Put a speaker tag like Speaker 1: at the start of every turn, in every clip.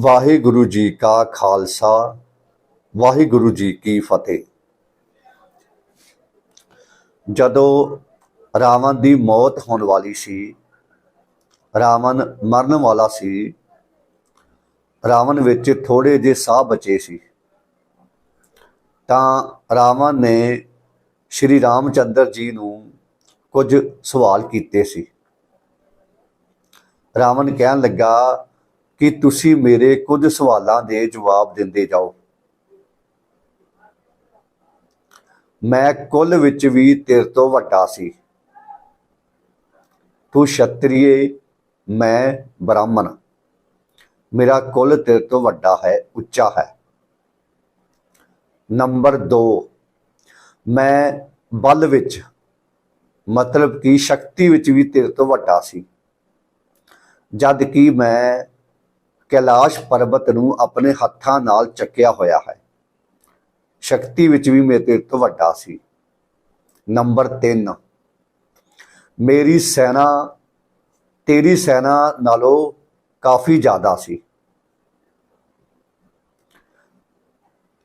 Speaker 1: ਵਾਹਿਗੁਰੂ ਜੀ ਕਾ ਖਾਲਸਾ, ਵਾਹਿਗੁਰੂ ਜੀ ਕੀ ਫਤਿਹ। ਜਦੋਂ ਰਾਵਣ ਦੀ ਮੌਤ ਹੋਣ ਵਾਲੀ ਸੀ, ਰਾਵਣ ਮਰਨ ਵਾਲਾ ਸੀ, ਰਾਵਣ ਵਿੱਚ ਥੋੜੇ ਜਿਹੇ ਸਾਹ ਬਚੇ ਸੀ। ਤਾਂ ਰਾਵਣ ਨੇ ਸ਼੍ਰੀ ਰਾਮਚੰਦਰ ਜੀ ਨੂੰ ਕੁਝ ਸਵਾਲ ਕੀਤੇ ਸੀ। ਰਾਵਣ ਕਹਿਣ ਲੱਗਾ ਕਿ ਤੁਸੀਂ ਮੇਰੇ ਕੁਝ ਸਵਾਲਾਂ ਦੇ ਜਵਾਬ ਦਿੰਦੇ ਜਾਓ। ਮੈਂ ਕੁੱਲ ਵਿੱਚ ਵੀ ਤੇਰੇ ਤੋਂ ਵੱਡਾ ਸੀ। ਤੂੰ ਛਤਰੀਏ, ਮੈਂ ਬ੍ਰਾਹਮਣ। ਮੇਰਾ ਕੁੱਲ ਤੇਰੇ ਤੋਂ ਵੱਡਾ ਹੈ, ਉੱਚਾ ਹੈ। ਨੰਬਰ 2 ਮੈਂ ਬਲ ਵਿੱਚ, ਮਤਲਬ ਕਿ ਸ਼ਕਤੀ ਵਿੱਚ ਵੀ ਤੇਰੇ ਤੋਂ ਵੱਡਾ ਸੀ। ਜਦ ਕਿ ਮੈਂ ਕੈਲਾਸ਼ ਪਰਬਤ ਨੂੰ ਆਪਣੇ ਹੱਥਾਂ ਨਾਲ ਚੱਕਿਆ ਹੋਇਆ ਹੈ। ਸ਼ਕਤੀ ਵਿੱਚ ਵੀ ਮੇਰੇ ਤੋਂ ਵੱਡਾ ਸੀ। ਨੰਬਰ 3 ਮੇਰੀ ਸੈਨਾ, ਤੇਰੀ ਸੈਨਾ ਨਾਲੋਂ ਕਾਫੀ ਜ਼ਿਆਦਾ ਸੀ।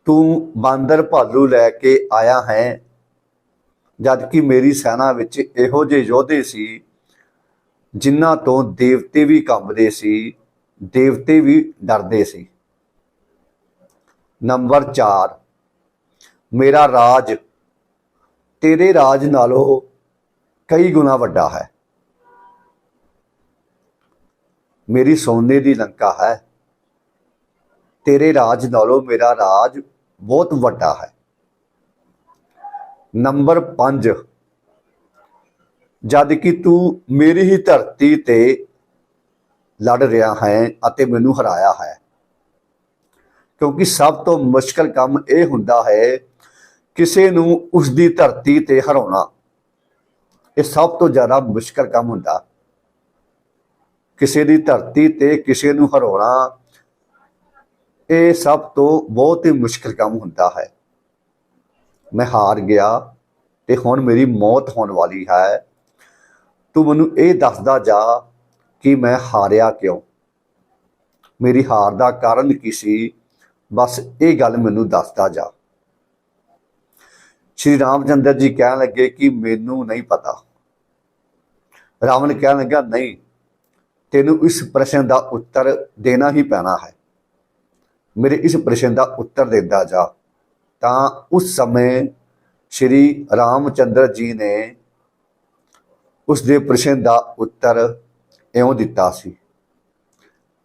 Speaker 1: ਤੂੰ ਬਾਂਦਰ ਭਾਲੂ ਲੈ ਕੇ ਆਇਆ ਹੈ ਜਦ ਕਿ ਮੇਰੀ ਸੈਨਾ ਵਿੱਚ ਇਹੋ ਜਿਹੇ ਯੋਧੇ ਸੀ, ਜਿਨ੍ਹਾਂ ਤੋਂ ਦੇਵਤੇ ਵੀ ਕੰਬਦੇ ਸੀ ਦੇਵਤੇ ਵੀ ਡਰਦੇ ਸੀ। ਨੰਬਰ 4 ਮੇਰਾ ਰਾਜ, ਤੇਰੇ ਰਾਜ ਨਾਲੋਂ ਕਈ ਗੁਣਾ ਵੱਡਾ ਹੈ। ਮੇਰੀ ਸੋਨੇ ਦੀ ਲੰਕਾ ਹੈ। ਤੇਰੇ ਰਾਜ ਨਾਲੋਂ ਮੇਰਾ ਰਾਜ ਬਹੁਤ ਵੱਡਾ ਹੈ। ਨੰਬਰ 5 ਜਦ ਕਿ ਤੂੰ ਮੇਰੀ ਹੀ ਧਰਤੀ ਤੇ ਲੜ ਰਿਹਾ ਹੈ ਅਤੇ ਮੈਨੂੰ ਹਰਾਇਆ ਹੈ। ਕਿਉਂਕਿ ਸਭ ਤੋਂ ਮੁਸ਼ਕਲ ਕੰਮ ਇਹ ਹੁੰਦਾ ਹੈ ਕਿਸੇ ਨੂੰ ਉਸ ਦੀ ਧਰਤੀ ਤੇ ਹਰਾਉਣਾ। ਇਹ ਸਭ ਤੋਂ ਜ਼ਿਆਦਾ ਮੁਸ਼ਕਲ ਕੰਮ ਹੁੰਦਾ। ਕਿਸੇ ਦੀ ਧਰਤੀ ਤੇ ਕਿਸੇ ਨੂੰ ਹਰਾਉਣਾ, ਇਹ ਸਭ ਤੋਂ ਬਹੁਤ ਹੀ ਮੁਸ਼ਕਲ ਕੰਮ ਹੁੰਦਾ ਹੈ। ਮੈਂ ਹਾਰ ਗਿਆ ਤੇ ਹੁਣ ਮੇਰੀ ਮੌਤ ਹੋਣ ਵਾਲੀ ਹੈ। ਤੂੰ ਮੈਨੂੰ ਇਹ ਦੱਸਦਾ ਜਾ ਕਿ ਮੈਂ ਹਾਰਿਆ ਕਿਉਂ? ਮੇਰੀ ਹਾਰ ਦਾ ਕਾਰਨ ਕੀ ਸੀ? ਬਸ ਇਹ ਗੱਲ ਮੈਨੂੰ ਦੱਸਦਾ ਜਾ। ਸ਼੍ਰੀ ਰਾਮਚੰਦਰ ਜੀ ਕਹਿਣ ਲੱਗੇ ਕਿ ਮੈਨੂੰ ਨਹੀਂ ਪਤਾ। ਰਾਵਣ ਕਹਿਣ ਲੱਗਾ, ਨਹੀਂ, ਤੈਨੂੰ ਇਸ ਪ੍ਰਸ਼ਨ ਦਾ ਉੱਤਰ ਦੇਣਾ ਹੀ ਪੈਣਾ ਹੈ। ਮੇਰੇ ਇਸ ਪ੍ਰਸ਼ਨ ਦਾ ਉੱਤਰ ਦਿੰਦਾ ਜਾ। ਤਾਂ ਉਸ ਸਮੇਂ ਸ਼੍ਰੀ ਰਾਮਚੰਦਰ ਜੀ ਨੇ ਉਸ ਦੇ ਪ੍ਰਸ਼ਨ ਦਾ ਉੱਤਰ ਇਉਂ ਦਿੱਤਾ ਸੀ।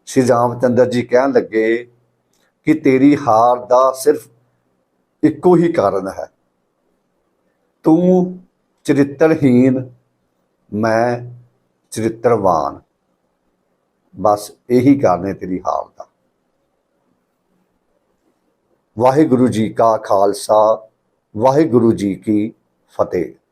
Speaker 1: ਸ਼੍ਰੀ ਰਾਮ ਚੰਦਰ ਜੀ ਕਹਿਣ ਲੱਗੇ ਕਿ ਤੇਰੀ ਹਾਰ ਦਾ ਸਿਰਫ ਇੱਕੋ ਹੀ ਕਾਰਨ ਹੈ। ਤੂੰ ਚਰਿੱਤਰਹੀਨ ਮੈਂ ਚਰਿੱਤਰਵਾਨ। ਬਸ ਇਹੀ ਕਾਰਨ ਹੈ ਤੇਰੀ ਹਾਰ ਦਾ। ਵਾਹਿਗੁਰੂ ਜੀ ਕਾ ਖਾਲਸਾ, ਵਾਹਿਗੁਰੂ ਜੀ ਕੀ ਫਤਿਹ।